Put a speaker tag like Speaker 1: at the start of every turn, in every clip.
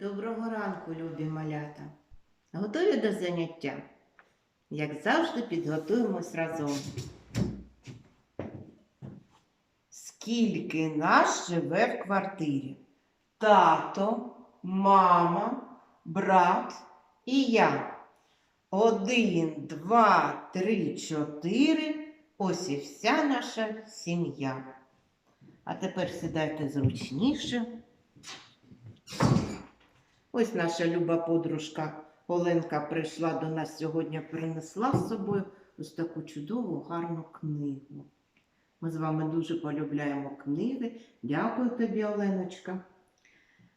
Speaker 1: Доброго ранку, любі малята. Готові до заняття? Як завжди, підготуємось разом. Скільки нас живе в квартирі? Тато, мама, брат і я. Один, два, три, чотири. Ось і вся наша сім'я. А тепер сідайте зручніше. Ось наша люба подружка Оленка прийшла до нас сьогодні, принесла з собою ось таку чудову, гарну книгу. Ми з вами дуже полюбляємо книги. Дякую тобі, Оленочка.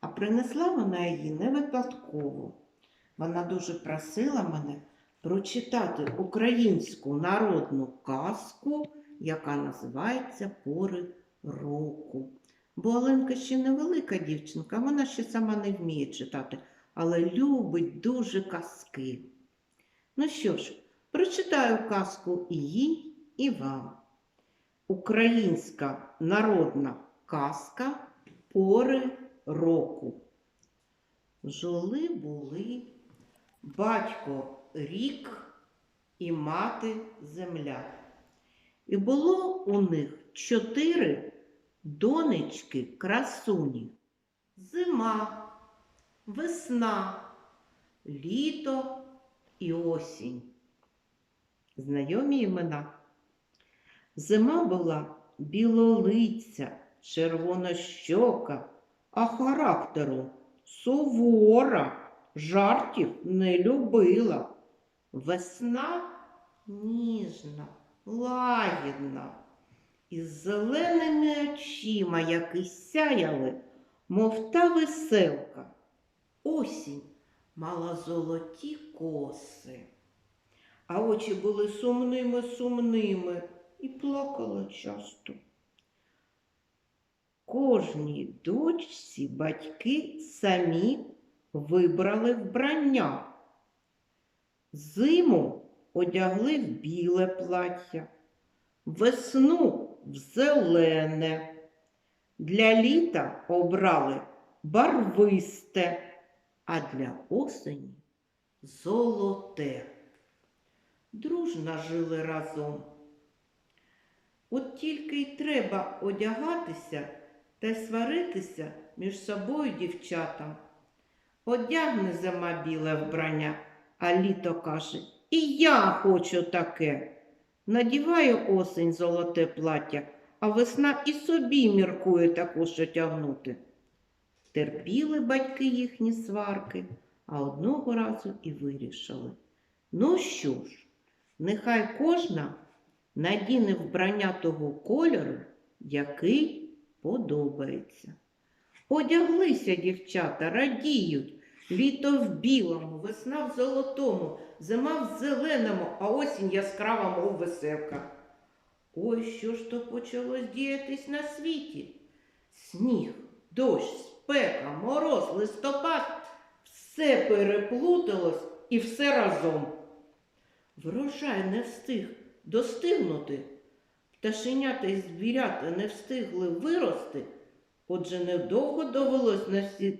Speaker 1: А принесла вона її не випадково. Вона дуже просила мене прочитати українську народну казку, яка називається Пори року. Бо Оленка ще невелика дівчинка, вона ще сама не вміє читати, але любить дуже казки. Ну що ж, прочитаю казку і їй, і вам. Українська народна казка Пори року. Жили були батько рік і мати земля. І було у них чотири донечки красуні. Зима, весна, літо і осінь. Знайомі імена. Зима була білолиця, червонощока, а характеру сувора, жартів не любила. Весна ніжна, лагідна із зеленими очима, які сяяли, мов та веселка. Осінь мала золоті коси, а очі були сумними, сумними і плакала часто. Кожній дочці батьки самі вибрали вбрання. Зиму одягли в біле плаття, весну зелене. Для літа обрали барвисте, а для осені золоте. Дружно жили разом. От тільки й треба одягатися та сваритися між собою дівчатам. Одягне зима біле вбрання, а літо каже, і я хочу таке. Надіває осень золоте плаття, а весна і собі міркує також одягнути. Терпіли батьки їхні сварки, а одного разу і вирішили. Ну що ж, нехай кожна надіне вбрання того кольору, який подобається. Одяглися дівчата, радіють. Літо в білому, весна в золотому, зима в зеленому, а осінь яскрава, мов веселка. Ой, що ж то почалось діятись на світі? Сніг, дощ, спека, мороз, листопад все переплуталось і все разом. Врожай не встиг достигнути, пташенята й звірята не встигли вирости. Отже, невдовго довелось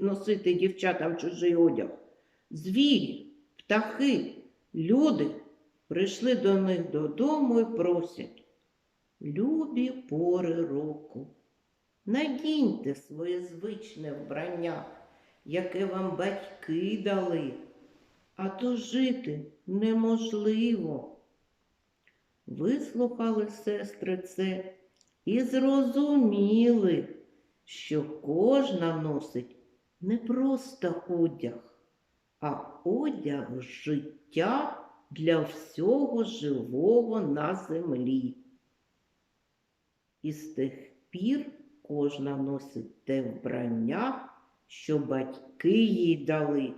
Speaker 1: носити дівчатам чужий одяг. Звірі, птахи, люди прийшли до них додому і просять. Любі пори року, надіньте своє звичне вбрання, яке вам батьки дали, а то жити неможливо. Вислухали сестри це і зрозуміли що кожна носить не просто одяг, а одяг життя для всього живого на землі. І з тих пір кожна носить те вбрання, що батьки їй дали,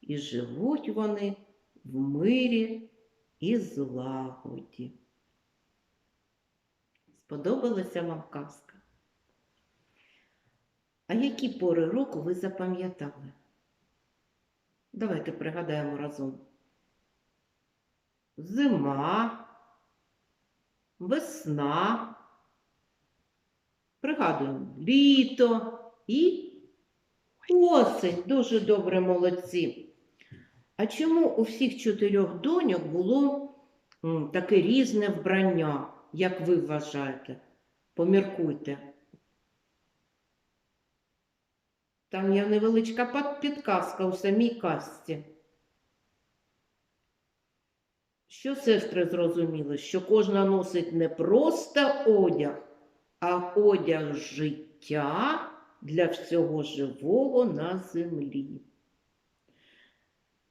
Speaker 1: і живуть вони в мирі і злагоді. Сподобалася вам казка? А які пори року ви запам'ятали? Давайте пригадаємо разом. Зима, весна, пригадуємо літо і Осень, дуже добре, молодці. А чому у всіх чотирьох доньок було таке різне вбрання, як ви вважаєте? Поміркуйте. Там є невеличка підказка у самій казці. Що сестри зрозуміли? Що кожна носить не просто одяг, а одяг життя для всього живого на землі.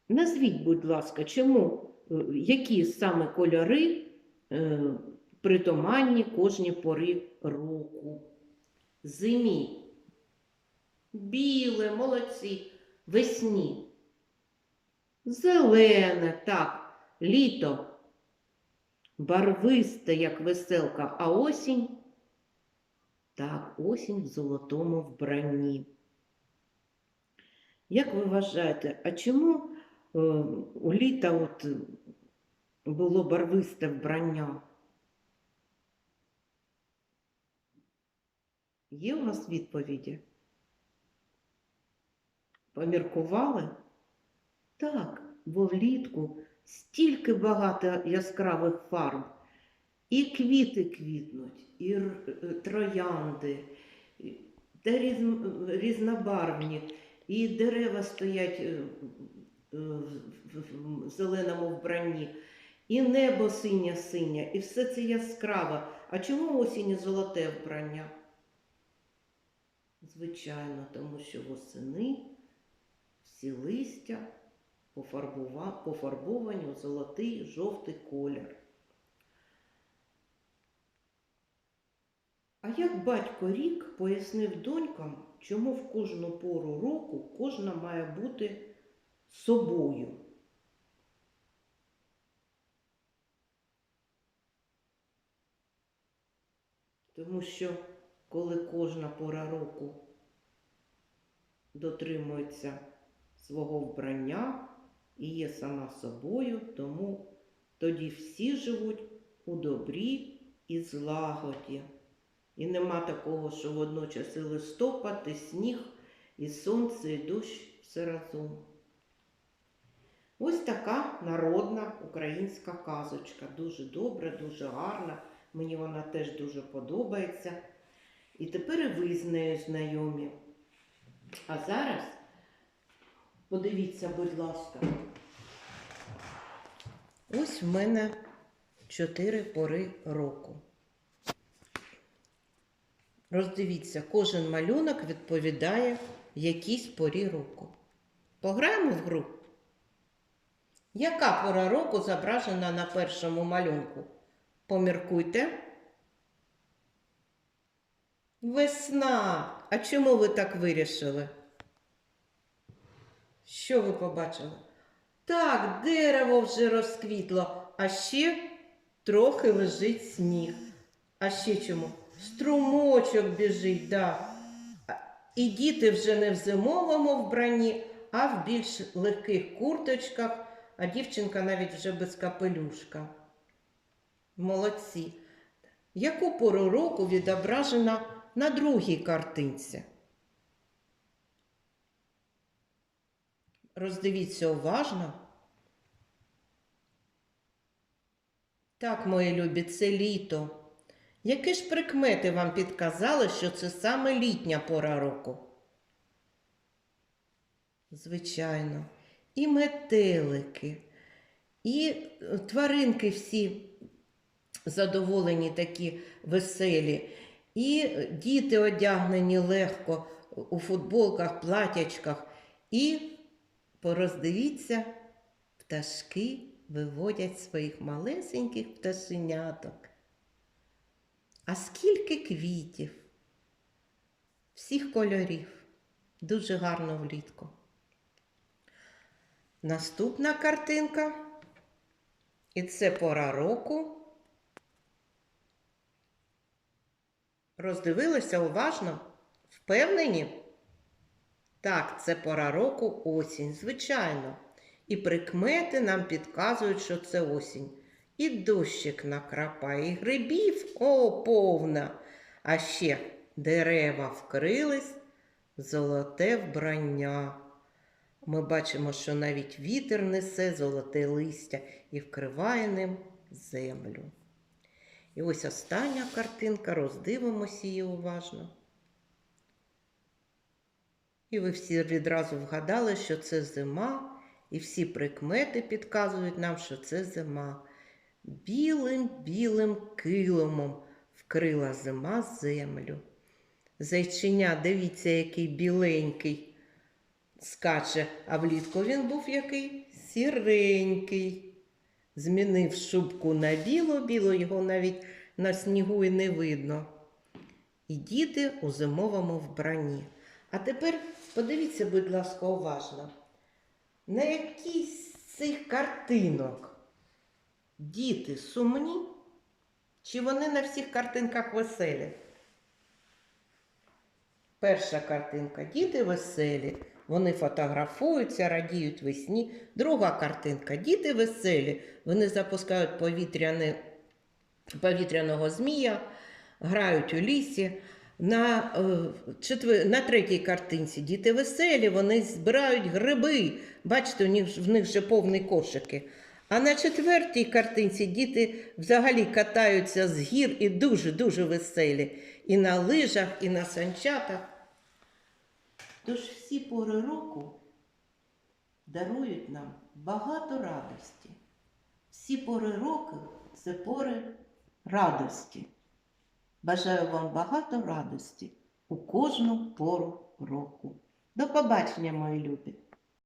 Speaker 1: Назвіть, будь ласка, чому, е, які саме кольори е, притаманні кожній пори року? Зимі. Біле, молодці, весні. Зелене, так, літо. Барвисте, як веселка, а осінь. Так, осінь в золотому вбранні. Як ви вважаєте, а чому е, у літа от було барвисте вбрання? Є у вас відповіді? Поміркували? Так, бо влітку стільки багато яскравих фарб. І квіти квітнуть, і е, троянди, та різнобарвні, і дерева стоять е, е, в зеленому вбранні, і небо синє-синє, і все це яскраве. А чому осінь золоте вбрання? Звичайно, тому що восени всі листя пофарбовані у золотий жовтий колір. А як батько рік пояснив донькам, чому в кожну пору року кожна має бути собою? Тому що коли кожна пора року дотримується свого вбрання і є сама собою, тому тоді всі живуть у добрі і злагоді. І нема такого, що водночас і листопад, і сніг, і сонце, і дощ все разом. Ось така народна українська казочка. Дуже добра, дуже гарна. Мені вона теж дуже подобається. І тепер і ви з нею знайомі. А зараз подивіться, будь ласка. Ось в мене чотири пори року. Роздивіться, кожен малюнок відповідає якійсь порі року. Пограємо в гру. Яка пора року зображена на першому малюнку? Поміркуйте. Весна. А чому ви так вирішили? Що ви побачили? Так, дерево вже розквітло, а ще трохи лежить сніг. А ще чому? Струмочок біжить, да. І діти вже не в зимовому вбранні, а в більш легких курточках, а дівчинка навіть вже без капелюшка. Молодці. Яку пору року відображена на другій картинці? Роздивіться уважно. Так, мої любі, це літо. Які ж прикмети вам підказали, що це саме літня пора року? Звичайно, і метелики, і е, тваринки всі задоволені такі веселі, і діти одягнені легко у футболках, платячках, і пороздивіться, пташки виводять своїх малесеньких пташеняток. А скільки квітів, всіх кольорів, дуже гарно влітку. Наступна картинка. І це пора року. Роздивилися уважно? Впевнені? Так, це пора року осінь, звичайно. І прикмети нам підказують, що це осінь. І дощик накрапає, і грибів о, повна. А ще дерева вкрились золоте вбрання. Ми бачимо, що навіть вітер несе золоте листя і вкриває ним землю. І ось остання картинка, роздивимося її уважно. І ви всі відразу вгадали, що це зима, і всі прикмети підказують нам, що це зима. Білим білим килимом вкрила зима землю. Зайчиня, дивіться, який біленький скаче, а влітку він був який сіренький. Змінив шубку на біло-біло, його навіть на снігу і не видно. І діти у зимовому вбранні. А тепер подивіться, будь ласка, уважно. На якійсь з цих картинок діти сумні, чи вони на всіх картинках веселі? Перша картинка діти веселі. Вони фотографуються, радіють весні. Друга картинка діти веселі. Вони запускають повітряне, повітряного змія, грають у лісі. На, е, четвер... на третій картинці діти веселі, вони збирають гриби. Бачите, у них, в них вже повні кошики. А на четвертій картинці діти взагалі катаються з гір і дуже-дуже веселі. І на лижах, і на санчатах. Тож всі пори року дарують нам багато радості. Всі пори року це пори радості. Бажаю вам багато радості у кожну пору року. До побачення, мої любі!